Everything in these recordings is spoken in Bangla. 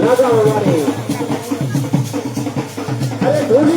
লাগাও বাড়ি আরে ধোনি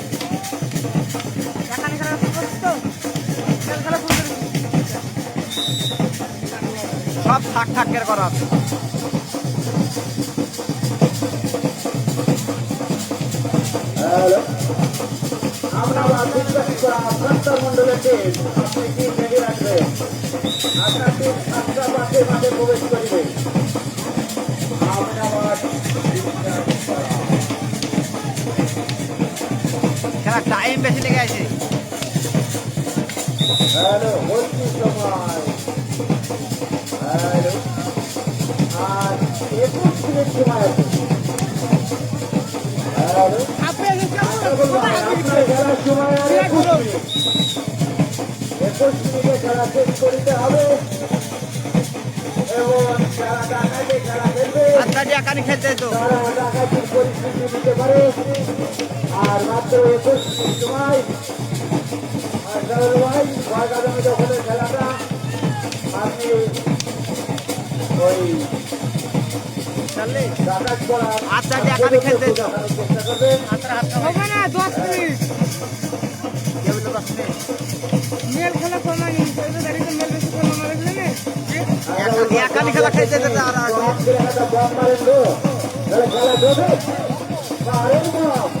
সব থাক থাকের করা আছে। আমরা আপনার মন্ডলকে আপনি কি রেডি রাখবেন? আপনার টিম সাতটা মাঠে মাঠে প্রবেশ করিবে। আহমেদাবাদ খেলা টাইম বেশি লেগে আছে। আর একুশ মিনিট সময় আছে একুশ মিনিট খেলা শেষ করিতে হবে এবং যারা ডাকাইতে খেলা খেলবে আত্মা দিয়ে একানি খেলতে তো। তারা ডাকাতির পরিস্থিতি নিতে পারে আর মাত্র একুশ সময় আর ভাই ভয় কাটানো খেলাটা আপনি ওই ডাকাত আচ্ছা, যে এখানে খেলতে হবে না দশ মিনিট। মেল খেলা কমানি চলবে মেল বেশি খেলা মারা একানি একানি খেলা খেলতে আর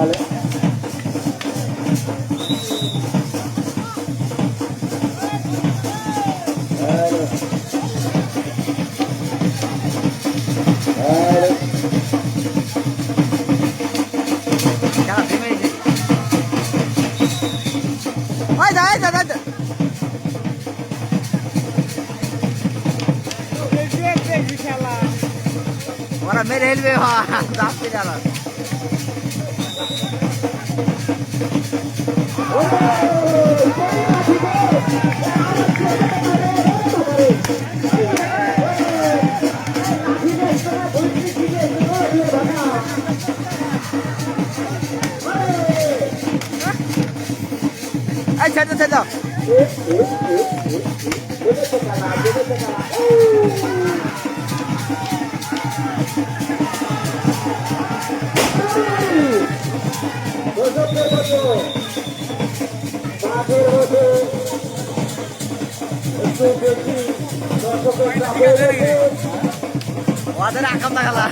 Dale. Dale. Dale. খেলা থেমে গেছে ওই যা এই এই ছেড়ে দাও, ছেড়ে দাও ওদের আকাম দেখালা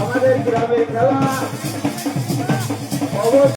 আমাদের গ্রামের খেলা।